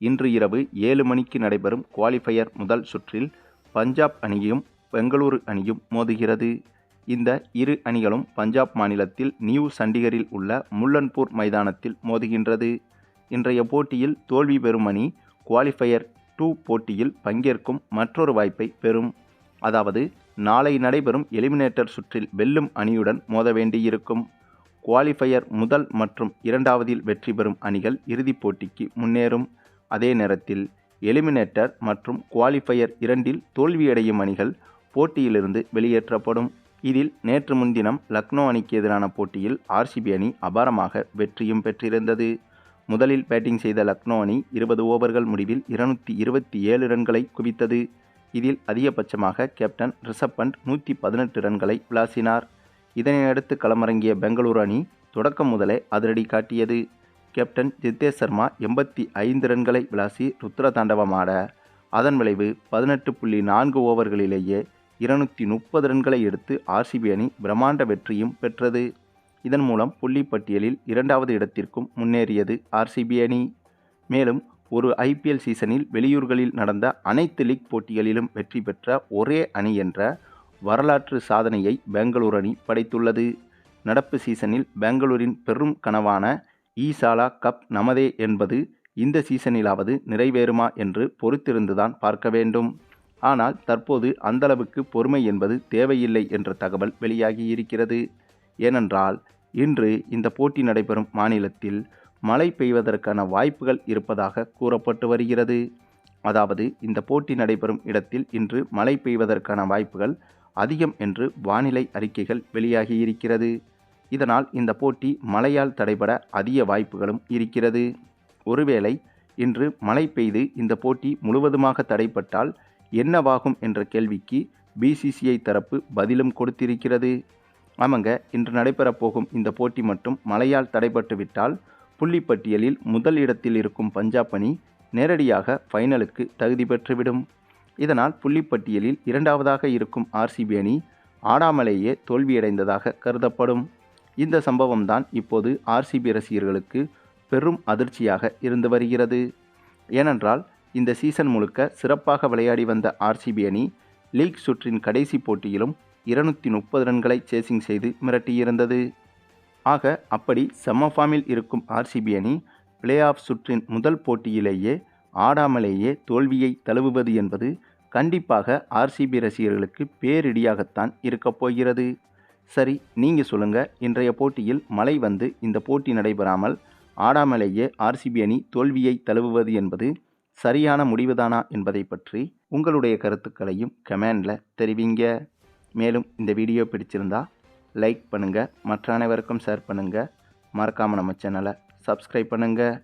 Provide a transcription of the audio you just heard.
இன்று இரவு ஏழு மணிக்கு நடைபெறும் குவாலிஃபயர் முதல் சுற்றில் பஞ்சாப் அணியும் பெங்களூரு அணியும் மோதுகிறது. இந்த இரு அணிகளும் பஞ்சாப் மாநிலத்தில் நியூ சண்டிகரில் உள்ள முல்லன்பூர் மைதானத்தில் மோதுகின்றது. இன்றைய போட்டியில் தோல்வி பெறும் அணி குவாலிஃபயர் டூ போட்டியில் பங்கேற்கும் மற்றொரு வாய்ப்பை பெறும். அதாவது நாளை நடைபெறும் எலிமினேட்டர் சுற்றில் வெல்லும் அணியுடன் மோத வேண்டியிருக்கும். குவாலிஃபயர் முதல் மற்றும் இரண்டாவதில் வெற்றி பெறும் அணிகள் இறுதிப் போட்டிக்கு முன்னேறும். அதே நேரத்தில் எலிமினேட்டர் மற்றும் குவாலிஃபையர் இரண்டில் தோல்வியடையும் அணிகள் போட்டியிலிருந்து வெளியேற்றப்படும். இதில் நேற்று முன்தினம் லக்னோ அணிக்கு எதிரான போட்டியில் ஆர்சிபி அணி அபாரமாக வெற்றியும் பெற்றிருந்தது. முதலில் பேட்டிங் செய்த லக்னோ அணி இருபது ஓவர்கள் முடிவில் இருநூற்றி இருபத்தி ஏழு ரன்களை குவித்தது. இதில் அதிகபட்சமாக கேப்டன் ரிஷப் பண்ட் நூற்றி பதினெட்டு ரன்களை விளாசினார். இதனையடுத்து களமிறங்கிய பெங்களூரு அணி தொடக்கம் முதலே அதிரடி காட்டியது. கேப்டன் ஜித்தேஷ் சர்மா எண்பத்தி ஐந்து ரன்களை விளாசி ருத்ர தாண்டவமாட அதன் விளைவு பதினெட்டு புள்ளி நான்கு ஓவர்களிலேயே இருநூற்றி முப்பது ரன்களை எடுத்து ஆர்சிபி அணி பிரம்மாண்ட வெற்றியும் பெற்றது. இதன் மூலம் புள்ளி பட்டியலில் இரண்டாவது இடத்திற்கும் முன்னேறியது ஆர்சிபி அணி. மேலும் ஒரு ஐபிஎல் சீசனில் வெளியூர்களில் நடந்த அனைத்து லீக் போட்டிகளிலும் வெற்றி பெற்ற ஒரே அணி என்ற வரலாற்று சாதனையை பெங்களூர் அணி படைத்துள்ளது. நடப்பு சீசனில் பெங்களூரின் பெரும் கனவான ஈசாலா கப் நமதே என்பது இந்த சீசனிலாவது நிறைவேறுமா என்று பொறுத்திருந்துதான் பார்க்க வேண்டும். ஆனால் தற்போது அந்தளவுக்கு பொறுமை என்பது தேவையில்லை என்ற தகவல் வெளியாகி இருக்கிறது ஏனென்றால் இன்று இந்த போட்டி நடைபெறும் மாநிலத்தில் மழை பெய்வதற்கான வாய்ப்புகள் இருப்பதாக கூறப்பட்டு வருகிறது. அதாவது இந்த போட்டி நடைபெறும் இடத்தில் இன்று மழை பெய்வதற்கான வாய்ப்புகள் அதிகம் என்று வானிலை அறிக்கைகள் வெளியாகி இருக்கிறது இதனால் இந்த போட்டி மழையால் தடைபட அதிக வாய்ப்புகளும் இருக்கிறது. ஒருவேளை இன்று மழை பெய்து இந்த போட்டி முழுவதுமாக தடைப்பட்டால் என்னவாகும் என்ற கேள்விக்கு பிசிசிஐ தரப்பு பதிலும் கொடுத்திருக்கிறது. ஆமாங்க இன்று நடைபெறப் போகும் இந்த போட்டி மட்டும் மழையால் தடைபட்டுவிட்டால் புள்ளிப்பட்டியலில் முதல் இடத்தில் இருக்கும் பஞ்சாப் அணி நேரடியாக ஃபைனலுக்கு தகுதி பெற்றுவிடும். இதனால் புள்ளிப்பட்டியலில் இரண்டாவதாக இருக்கும் ஆர்சிபி அணி ஆடாமலேயே தோல்வியடைந்ததாக கருதப்படும். இந்த சம்பவம்தான் இப்போது ஆர்சிபி ரசிகர்களுக்கு பெரும் அதிர்ச்சியாக இருந்து வருகிறது. ஏனென்றால் இந்த சீசன் முழுக்க சிறப்பாக விளையாடி வந்த ஆர்சிபி அணி லீக் சுற்றின் கடைசி போட்டியிலும் இருநூற்றி முப்பது ரன்களை சேசிங் செய்து மிரட்டியிருந்தது. ஆக அப்படி செம்ம ஃபார்மில் இருக்கும் ஆர்சிபி அணி பிளே ஆஃப் சுற்றின் முதல் போட்டியிலேயே ஆடாமலேயே தோல்வியை தழுவுவது என்பது கண்டிப்பாக ஆர்சிபி ரசிகர்களுக்கு பேரிடியாகத்தான் இருக்கப் போகிறது. சரி நீங்கள் சொல்லுங்கள் இன்றைய போட்டியில் மழை வந்து இந்த போட்டி நடைபெறாமல் ஆடாமலேயே ஆர்சிபி அணி தோல்வியை தழுவுவது என்பது சரியான முடிவுதானா என்பதை பற்றி உங்களுடைய கருத்துக்களையும் கமெண்டில் தெரிவிங்க. மேலும் இந்த வீடியோ பிடிச்சிருந்தா லைக் பண்ணுங்கள் மற்ற அனைவருக்கும் ஷேர் பண்ணுங்கள் மறக்காமல் நம்ம சேனலை சப்ஸ்கிரைப் பண்ணுங்கள்